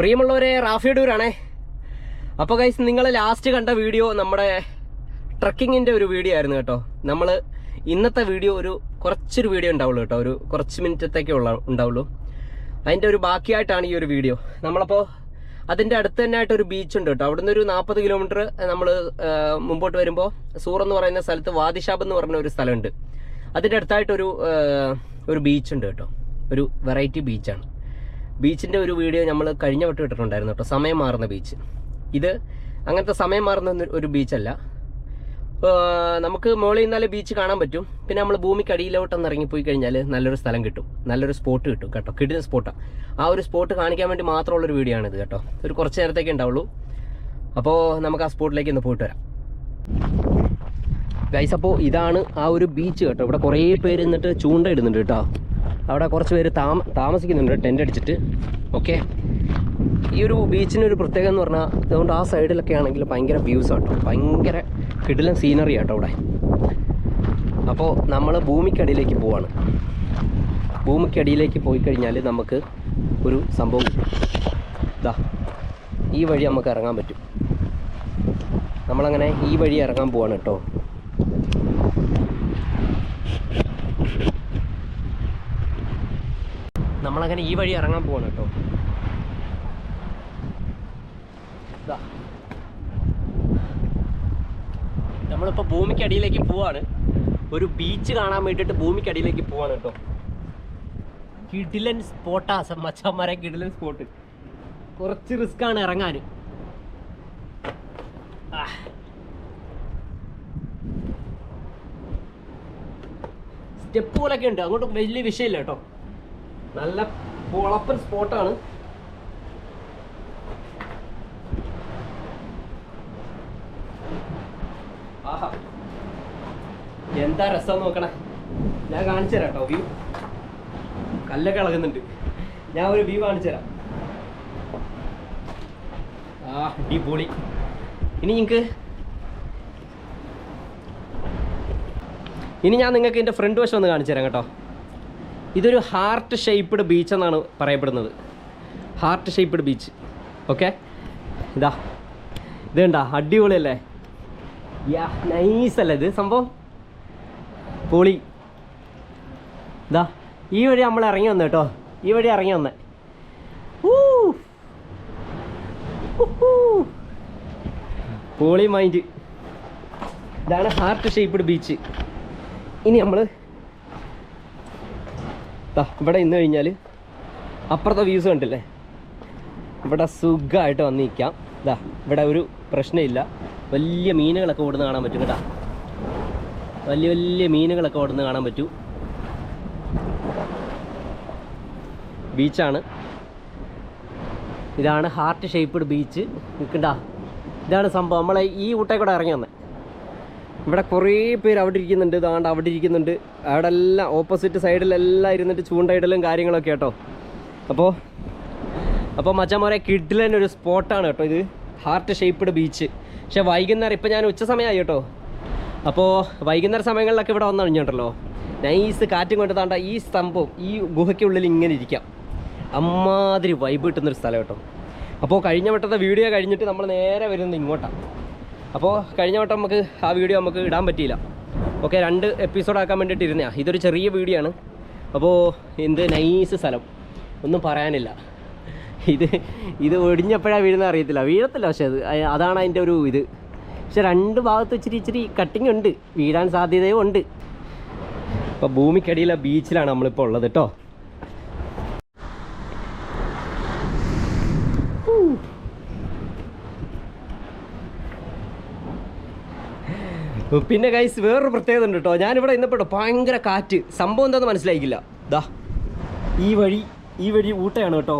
പ്രിയമുള്ളവരെ റാഫിയടൂരാണേ അപ്പോൾ ഗൈസ് നിങ്ങൾ ലാസ്റ്റ് കണ്ട വീഡിയോ നമ്മുടെ ട്രക്കിങ്ങിന്റെ ഒരു വീഡിയോ ആയിരുന്നു കേട്ടോ. നമ്മൾ ഇന്നത്തെ വീഡിയോ ഒരു കുറച്ചൊരു വീഡിയോ ഉണ്ടാവുള്ളൂ കേട്ടോ. ഒരു കുറച്ച് മിനിറ്റത്തേക്കേ ഉള്ള ഉണ്ടാവുള്ളൂ. അതിന്റെ ഒരു ബാക്കിയായിട്ടാണ് ഈ ഒരു വീഡിയോ നമ്മളപ്പോൾ അതിന്റെ അടുത്ത് തന്നെ ആയിട്ട് ഒരു ബീച്ച് ഉണ്ട് കേട്ടോ. അവിടുന്ന് ഒരു നാൽപ്പത് കിലോമീറ്റർ നമ്മൾ മുമ്പോട്ട് വരുമ്പോൾ സൂർ എന്ന് പറയുന്ന സ്ഥലത്ത് വാദിഷാബ് എന്ന് പറഞ്ഞ ഒരു സ്ഥലമുണ്ട്. അതിന്റെ അടുത്തായിട്ടൊരു ഒരു ബീച്ച് ഉണ്ട് കേട്ടോ. ഒരു വെറൈറ്റി ബീച്ചാണ് ബീച്ചിന്റെ ഒരു വീഡിയോ നമ്മൾ കഴിഞ്ഞ വട്ടം ഇട്ടിട്ടുണ്ടായിരുന്നു കേട്ടോ സമയം മാറുന്ന ബീച്ച്. ഇത് അങ്ങനത്തെ സമയം മാറുന്ന ഒരു- ബീച്ചല്ല. നമുക്ക് മുകളിൽ നിന്നാലേ ബീച്ച് കാണാൻ പറ്റും. പിന്നെ നമ്മൾ ഭൂമിക്കടിയിലോട്ടൊന്ന് ഇറങ്ങി ഇറങ്ങിപ്പോയി കഴിഞ്ഞാൽ നല്ലൊരു സ്ഥലം കിട്ടും. നല്ലൊരു സ്പോട്ട് കിട്ടും കേട്ടോ കിടിലൻ സ്പോട്ടാണ് ആ ഒരു സ്പോട്ട് കാണിക്കാൻ വേണ്ടി മാത്രമുള്ളൊരു വീഡിയോ ആണിത് കേട്ടോ. ഒരു കുറച്ച് നേരത്തേക്ക് ഉണ്ടാവുള്ളൂ. അപ്പോൾ നമുക്ക് ആ സ്പോട്ടിലേക്ക് ഒന്ന് പോയിട്ട് വരാം. ഗൈസ് അപ്പോൾ ഇതാണ് ആ ഒരു ബീച്ച് കേട്ടോ. ഇവിടെ കുറേ പേര് നിന്നിട്ട് ചൂണ്ട ഇടുന്നുണ്ട് കേട്ടോ. അവിടെ കുറച്ച് പേര് താമ താമസിക്കുന്നുണ്ട്. ടെന്റ് അടിച്ചിട്ട്. ഓക്കെ ഈ ഒരു ബീച്ചിന് ഒരു പ്രത്യേകത എന്ന് പറഞ്ഞാൽ അതുകൊണ്ട് ആ സൈഡിലൊക്കെ ആണെങ്കിൽ ഭയങ്കര വ്യൂസ് കേട്ടോ ഭയങ്കര കിടിലൻ സീനറി ആട്ടോ അവിടെ. അപ്പോൾ നമ്മൾ ഭൂമിക്കടിയിലേക്ക് പോവാണ്. ഭൂമിക്കടിയിലേക്ക് പോയി കഴിഞ്ഞാൽ നമുക്ക് ഒരു സംഭവം കിട്ടും. ഇതാ ഈ വഴി നമുക്ക് ഇറങ്ങാൻ പറ്റും. നമ്മളങ്ങനെ ഈ വഴി ഇറങ്ങാൻ പോവാണ് കേട്ടോ നമ്മളങ്ങനെ ഈ വഴി ഇറങ്ങാൻ പോവാണ് കേട്ടോ. ദാ. നമ്മളിപ്പോൾ ഭൂമിക്കടിയിലേക്ക് പോവാണ്. ഒരു ബീച്ച് കാണാൻ വേണ്ടിയിട്ട് ഭൂമിക്കടിയിലേക്ക് പോവാണ് കേട്ടോ. കിടിലൻ സ്പോട്ടാ മച്ചന്മാരെ കിടിലൻ സ്പോട്ട് കുറച്ച് റിസ്ക് ആണ് ഇറങ്ങാൻ. സ്റ്റെപ്പ് പോലൊക്കെ ഉണ്ട്. അങ്ങോട്ട് വലിയ വിഷയമില്ല കേട്ടോ. നല്ല പൊളപ്പൻ സ്പോട്ടാണ്. എന്താ രസം നോക്കണേ? ഞാൻ കാണിച്ചു തരാം കേട്ടോ വ്യൂ. കല്ലൊക്കെ ഇളകുന്നുണ്ട്. ഞാൻ ഒരു വ്യൂ കാണിച്ചു തരാം. ആ അടിപൊളി. ഇനി നിങ്ങൾക്ക് ഇനി ഞാൻ നിങ്ങൾക്ക് എന്റെ ഫ്രണ്ട് വശം ഒന്ന് കാണിച്ചു തരാം കേട്ടോ. ഇതൊരു ഹാർട്ട് ഷേപ്പ്ഡ് ബീച്ച് എന്നാണ് പറയപ്പെടുന്നത്. ഹാർട്ട് ഷേപ്പ്ഡ് ബീച്ച് ഓക്കെ ഇതാ. ഇത് കണ്ടാ അടിപൊളിയല്ലേ? യാ നൈസല്ലേ ഇത് സംഭവം? പൊളി. ഇതാ ഈ വഴി നമ്മൾ ഇറങ്ങി വന്നു കേട്ടോ ഈ വഴി ഇറങ്ങി വന്നേ. പൊളി മൈൻഡ് ഇതാണ് ഹാർട്ട് ഷേപ്പ്ഡ് ബീച്ച് ഇനി നമ്മൾ ഇവിടെ ഇന്ന് കഴിഞ്ഞാൽ അപ്പുറത്തെ വ്യൂസ് കണ്ടില്ലേ? ഇവിടെ സുഖമായിട്ട് വന്ന് നിൽക്കാം ഇതാ ഇവിടെ ഒരു പ്രശ്നമില്ല. വലിയ മീനുകളൊക്കെ ഓടുന്ന കാണാൻ പറ്റും കേട്ടോ. വലിയ വലിയ മീനുകളൊക്കെ ഓടുന്ന കാണാൻ പറ്റൂ. ബീച്ചാണ്. ഇതാണ് ഹാർട്ട് ഷേപ്പ്ഡ് ബീച്ച് നിൽക്കണ്ട ഇതാണ് സംഭവം. നമ്മളെ ഈ ഊട്ടയിൽ കൂടെ ഇറങ്ങി വന്നത് ഇവിടെ കുറേ പേര് അവിടെ ഇരിക്കുന്നുണ്ട്. ഇതാണ്ട് അവിടെ ഇരിക്കുന്നുണ്ട്. അവിടെ എല്ലാം ഓപ്പോസിറ്റ് സൈഡിലെല്ലാം ഇരുന്നിട്ട് ചൂണ്ടയിടലും കാര്യങ്ങളൊക്കെ കേട്ടോ അപ്പോൾ അപ്പോൾ മച്ചാമോരെ കിഡിലൻ ഒരു സ്പോട്ടാണ് കേട്ടോ ഇത്. ഹാർട്ട് ഷേപ്പ്ഡ് ബീച്ച് പക്ഷേ വൈകുന്നേരം ഇപ്പം ഞാൻ ഉച്ച സമയമായി കേട്ടോ. അപ്പോൾ വൈകുന്നേരം സമയങ്ങളിലൊക്കെ ഇവിടെ വന്നു കഴിഞ്ഞിട്ടല്ലോ നൈസ് കാറ്റും കൊണ്ട് താണ്ട ഈ സ്തംഭം ഈ ഗുഹയ്ക്കുള്ളിൽ ഇങ്ങനെ ഇരിക്കാം. അമ്മാതിരി വൈബ് കിട്ടുന്നൊരു സ്ഥലം കേട്ടോ. അപ്പോൾ കഴിഞ്ഞ വട്ടത്തെ വീഡിയോ കഴിഞ്ഞിട്ട് നമ്മൾ നേരെ വരുന്നത് ഇങ്ങോട്ടാണ് അപ്പോൾ കഴിഞ്ഞ വട്ടം നമുക്ക് ആ വീഡിയോ നമുക്ക് ഇടാൻ പറ്റിയില്ല. ഓക്കെ രണ്ട് എപ്പിസോഡ് ആക്കാൻ വേണ്ടിയിട്ട് ഇരുന്നതാണ് ഇതൊരു ചെറിയ വീഡിയോ ആണ്. അപ്പോൾ എന്ത് നൈസ് സ്ഥലം. ഒന്നും പറയാനില്ല. ഇത് ഇത് ഒടിഞ്ഞപ്പോഴാണ് വീഴുന്ന അറിയത്തില്ല. വീഴത്തില്ല പക്ഷേ അത് അതാണ് അതിന്റെ ഒരു ഇത്. പക്ഷെ രണ്ട് ഭാഗത്ത് ഇച്ചിരി ഇച്ചിരി കട്ടിങ് ഉണ്ട്. വീഴാൻ സാധ്യതയും ഉണ്ട്. അപ്പോൾ ഭൂമിക്കടിയിലെ ബീച്ചിലാണ് നമ്മളിപ്പോൾ ഉള്ളത് കേട്ടോ പിന്നെ ഗൈസ് വേറൊരു പ്രത്യേകത ഉണ്ട് കേട്ടോ ഞാനിവിടെ ഇന്നപ്പെട്ടോ ഭയങ്കര കാറ്റ്. സംഭവം എന്താണെന്ന് മനസ്സിലായിക്കില്ല. ദാ ഈ വഴി ഈ വഴി ഊട്ടയാണ് കേട്ടോ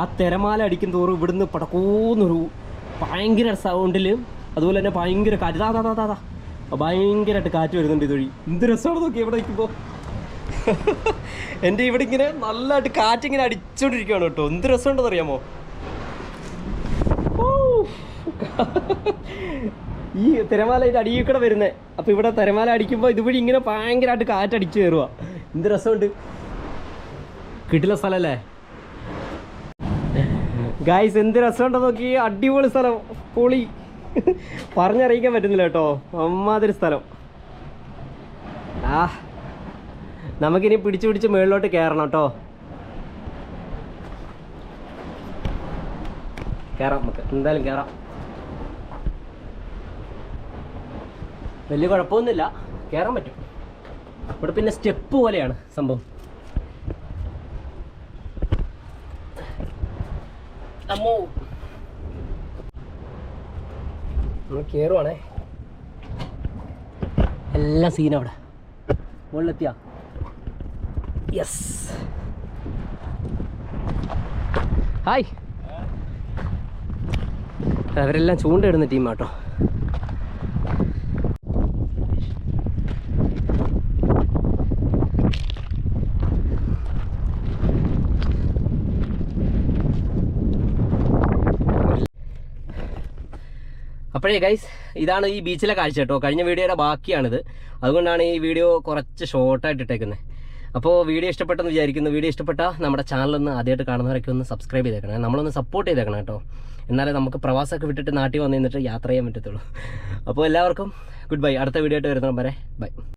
ആ തിരമാല അടിക്കും തോറും ഇവിടുന്ന് പടക്കൂന്നൊരു ഭയങ്കര സൗണ്ടിൽ അതുപോലെ തന്നെ ഭയങ്കര കാറ്റ്. ദാ ദാ ദാ ദാ ഭയങ്കരമായിട്ട് കാറ്റ് വരുന്നുണ്ട് ഇതുവഴി എന്ത് രസമാണ് നോക്കി ഇവിടെ നിൽക്കുമ്പോൾ എന്റെ ഇവിടെ ഇങ്ങനെ നല്ലതായിട്ട് കാറ്റിങ്ങനെ അടിച്ചോണ്ടിരിക്കുകയാണ് കേട്ടോ എന്ത് രസമുണ്ടെന്ന് അറിയാമോ. ഈ തിരമാല ഇത് അടിയിൽ വരുന്നത് അപ്പോൾ ഇവിടെ തിരമാല അടിക്കുമ്പോൾ ഇതുവഴി ഇങ്ങനെ ഭയങ്കരമായിട്ട് കാറ്റടിച്ച് കയറുക എന്ത് രസമുണ്ട്? കിട്ടില്ല സ്ഥലമല്ലേ ഗായ്സ് എന്ത് രസമുണ്ടോ നോക്കി. അടിപൊളി സ്ഥലം. പൊളി. പറഞ്ഞറിയിക്കാൻ പറ്റുന്നില്ല കേട്ടോ. അമ്മാതിരി സ്ഥലം. ആ നമുക്കിനി പിടിച്ചു പിടിച്ച് മുകളിലോട്ട് കയറണം കേട്ടോ. കയറാം നമുക്ക്. എന്തായാലും കയറാം വലിയ കുഴപ്പമൊന്നുമില്ല. കയറാൻ പറ്റും. ഇവിടെ പിന്നെ സ്റ്റെപ്പ് പോലെയാണ് സംഭവം. അമ്മോ. നമ്മൾ കയറുവാണേ എല്ലാം സീൻ അവിടെ. മുകളിലെത്തിയാ. യെസ് ഹായ് അവരെല്ലാം ചൂണ്ടയിടുന്ന ടീമാട്ടോ അപ്പോഴേ ഗൈസ് ഇതാണ് ഈ ബീച്ചിലെ കാഴ്ച കേട്ടോ. കഴിഞ്ഞ വീഡിയോയുടെ ബാക്കിയാണിത്. അതുകൊണ്ടാണ് ഈ വീഡിയോ കുറച്ച് ഷോർട്ടായിട്ട് ഇട്ടേക്കുന്നത് അപ്പോൾ വീഡിയോ ഇഷ്ടപ്പെട്ടെന്ന് വിചാരിക്കുന്നു. വീഡിയോ ഇഷ്ടപ്പെട്ടാൽ നമ്മുടെ ചാനലൊന്ന് ആദ്യമായിട്ട് കാണുന്നവരൊക്കെ ഒന്ന് സബ്സ്ക്രൈബ് ചെയ്തേക്കണേ. നമ്മളൊന്ന് സപ്പോർട്ട് ചെയ്തേക്കണം കേട്ടോ. എന്നാലേ നമുക്ക് പ്രവാസമൊക്കെ വിട്ടിട്ട് നാട്ടിൽ വന്ന് നിന്നിട്ട് യാത്ര ചെയ്യാൻ പറ്റത്തുള്ളൂ. അപ്പോൾ എല്ലാവർക്കും ഗുഡ് ബൈ അടുത്ത വീഡിയോ ആയിട്ട് വരുന്ന വരെ ബൈ